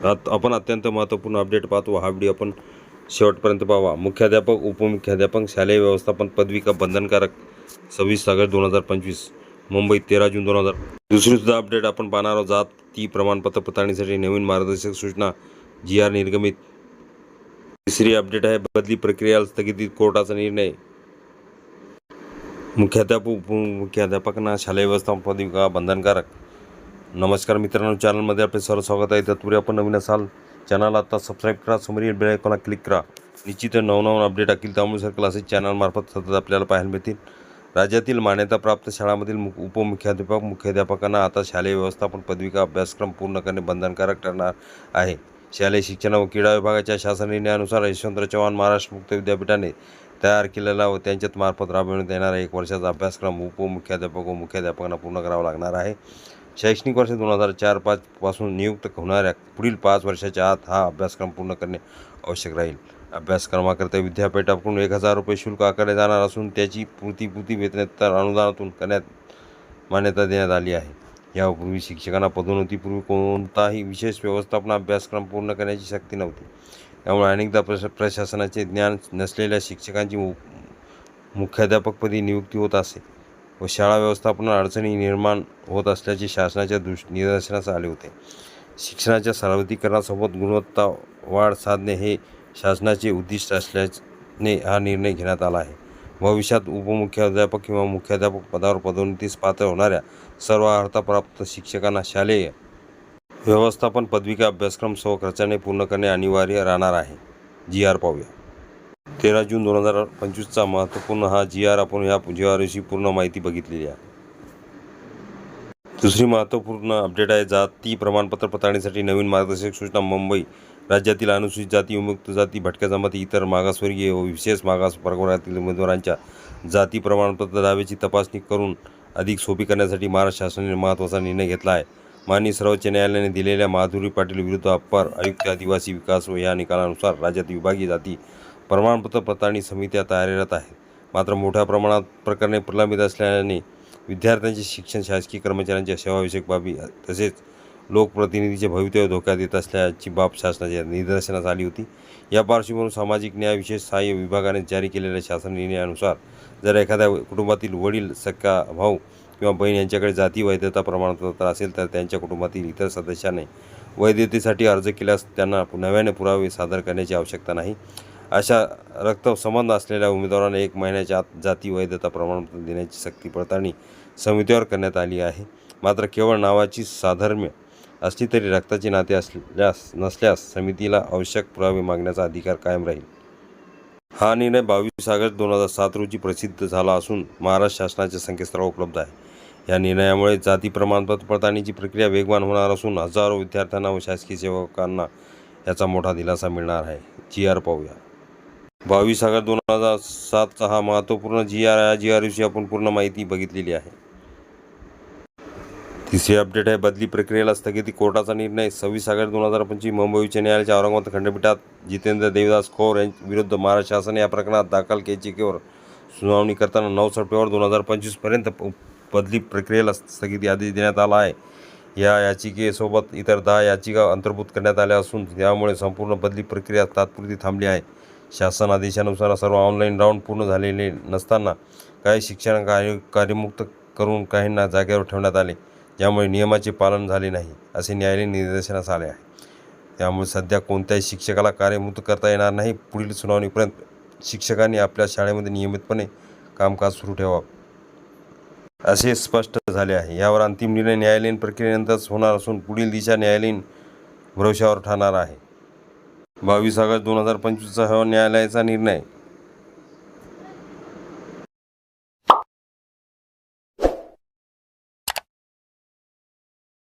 आत आपण अत्यंत महत्त्वपूर्ण अपडेट पाहतो. हा व्हिडिओ आपण शेवटपर्यंत पाहावा. मुख्याध्यापक उपमुख्याध्यापक शालेय व्यवस्थापन पदविका बंधनकारक सव्वीस ऑगस्ट दोन हजार पंचवीस मुंबई तेरा जून दोन हजार दुसरीसुद्धा अपडेट आपण पाहणार आहोत. जात ती प्रमाणपत्र पडताळणीसाठी नवीन मार्गदर्शक सूचना जी आर निर्गमित. तिसरी अपडेट आहे बदली प्रक्रिया स्थगितीत कोर्टाचा निर्णय. मुख्याध्यापक उपमुख्याध्यापकांना शालेय व्यवस्थापन पदविका बंधनकारक. नमस्कार मित्रांनो चॅनलमध्ये आपले सर्व स्वागत आहे. तत्पूर्वी आपण नवीन असाल चॅनल आता सबस्क्राईब करा समोरील बेल आयकॉनला क्लिक करा. निश्चित नवनवन अपडेट असतील त्यामुळे सर क्लासेस चॅनलमार्फत सतत आपल्याला पाहायला मिळतील. राज्यातील मान्यताप्राप्त शाळांमधील मुख उपमुख्याध्यापक मुख्याध्यापकांना आता शालेय व्यवस्थापन पदविका अभ्यासक्रम पूर्ण करणे बंधनकारक ठरणार आहे. शालेय शिक्षण व क्रीडा विभागाच्या शासन निर्णयानुसार यशवंतराव चव्हाण महाराष्ट्र मुक्त विद्यापीठाने तयार केलेला व त्यांच्यात मार्फत राबविण्यात येणारा एक वर्षाचा अभ्यासक्रम उपमुख्याध्यापक व मुख्याध्यापकांना पूर्ण करावा लागणार आहे. शैक्षणिक वर्ष दोन हजार चार पाच पासून नियुक्त होणाऱ्या पुढील पाच वर्षाच्या आत हा अभ्यासक्रम पूर्ण करणे आवश्यक राहील. अभ्यासक्रमाकरता विद्यापीठाकडून एक हजार रुपये शुल्क आकारले जाणार असून त्याची पूर्तीपूर्ती वेतनेतर अनुदानातून करण्यात मान्यता देण्यात आली आहे. यापूर्वी शिक्षकांना पदोन्नतीपूर्वी कोणताही विशेष व्यवस्थापन अभ्यासक्रम पूर्ण करण्याची शक्ती नव्हती. त्यामुळे अनेकदा प्रश प्रशासनाचे ज्ञान नसलेल्या शिक्षकांची मु मुख्याध्यापकपदी नियुक्ती होत असे. व शाळा व्यवस्थापनात अडचणी निर्माण होत असल्याचे शासनाच्या दृष् निदर्शनास आले होते. शिक्षणाच्या सर्वतीकरणासोबत गुणवत्ता वाढ साधणे हे शासनाचे उद्दिष्ट असल्याने हा निर्णय घेण्यात आला आहे. भविष्यात उपमुख्याध्यापक किंवा मुख्याध्यापक पदावर पदोन्नतीस पात्र होणाऱ्या सर्व अर्हताप्राप्त शिक्षकांना शालेय व्यवस्थापन पदविका अभ्यासक्रम स्वखर्चाने पूर्ण करणे अनिवार्य राहणार आहे. जी आर पाहूया. तेरा जून दोन हजार पंचवीसचा महत्त्वपूर्ण हा जी आर आपण ह्या जी आरविषयी पूर्ण माहिती बघितलेली आहे. दुसरी महत्त्वपूर्ण अपडेट आहे जाती प्रमाणपत्र पडताळणीसाठी नवीन मार्गदर्शक सूचना मुंबई राज्यातील अनुसूचित जाती विमुक्त जाती भटक्या जमाती इतर मागासवर्गीय व विशेष मागास प्रवर्गातील उमेदवारांच्या जाती प्रमाणपत्र दाव्याची तपासणी करून अधिक सोपी करण्यासाठी महाराष्ट्र शासनाने महत्त्वाचा निर्णय घेतला आहे. माननीय सर्वोच्च न्यायालयाने दिलेल्या माधुरी पाटील विरुद्ध अप्पर आयुक्त आदिवासी विकास व या निकालानुसार राज्यात विभागीय जाती प्रमाणपत्र पडताळणी समित्या कार्यरत आहेत. मात्र मोठ्या प्रमाणात प्रकरणे प्रलंबित असल्याने विद्यार्थ्यांचे शिक्षण शासकीय कर्मचाऱ्यांच्या सेवाविषयक बाबी तसेच लोकप्रतिनिधीचे भवितव्य धोक्यात येत असल्याची बाब शासनाच्या निदर्शनास आली होती. या पार्श्वभूमीवर सामाजिक न्याय विशेष सहाय्य विभागाने जारी केलेल्या शासन निर्णयानुसार जर एखाद्या कुटुंबातील वडील सख्खा भाऊ किंवा बहीण यांच्याकडे जाती वैधता प्रमाणपत्र असेल तर त्यांच्या कुटुंबातील इतर सदस्याने वैधतेसाठी अर्ज केल्यास त्यांना नव्याने पुरावे सादर करण्याची आवश्यकता नाही. अशा रक्तसंबंध असलेल्या उमेदवारांना एक महिन्याच्या आत जाती वैधता प्रमाणपत्र देण्याची सक्ती पडताळणी समितीवर करण्यात आली आहे. मात्र केवळ नावाची साधर्म्य असली तरी रक्ताची नाते असल्यास नसल्यास समितीला आवश्यक पुरावे मागण्याचा अधिकार कायम राहील. हा निर्णय बावीस ऑगस्ट दोन हजार सात रोजी प्रसिद्ध झाला असून महाराष्ट्र शासनाच्या संकेतस्थळावर उपलब्ध आहे. या निर्णयामुळे जाती प्रमाणपत्र पडताळणीची प्रक्रिया वेगवान होणार असून हजारो विद्यार्थ्यांना व शासकीय सेवकांना याचा मोठा दिलासा मिळणार आहे. जी आर पाहूया. बावीस ऑगस्ट दोन हजार सातचा हा महत्त्वपूर्ण जी आर या जी आर विषयी आपण पूर्ण माहिती बघितलेली आहे. तिसरी अपडेट आहे बदली प्रक्रियेला स्थगिती कोर्टाचा निर्णय. सव्वीस ऑगस्ट दोन हजार पंचवीस मुंबई उच्च न्यायालयाच्या औरंगाबाद खंडपीठात जितेंद्र देवदास खोर विरुद्ध महाराष्ट्र शासन या प्रकरणात दाखल केचिकेवर सुनावणी करताना नऊ सप्टेंबर दोन हजार पंचवीसपर्यंत बदली प्रक्रियेला स्थगिती आदेश देण्यात आला आहे. या याचिकेसोबत इतर दहा याचिका अंतर्भूत करण्यात आल्या असून यामुळे संपूर्ण बदली प्रक्रिया तात्पुरती थांबली आहे. शासन आदेशानुसार सर्व ऑनलाईन राऊंड पूर्ण झालेले नसताना काही शिक्षण कार्य कार्यमुक्त करून काहींना जागेवर ठेवण्यात आले. ज्यामुळे नियमाचे पालन झाले नाही असे न्यायालयीन निदर्शनास आले आहे. त्यामुळे सध्या कोणत्याही शिक्षकाला कार्यमुक्त करता येणार नाही. पुढील सुनावणीपर्यंत शिक्षकांनी आपल्या शाळेमध्ये नियमितपणे कामकाज सुरू ठेवावं. असे स्पष्ट झाले आहे. यावर अंतिम निर्णय न्यायालयीन प्रक्रियेनंतरच होणार असून पुढील दिशा न्यायालयीन भरोशावर ठरणार आहे. बावीस ऑगस्ट दोन हजार पंचवीसचा हा न्यायालयाचा निर्णय.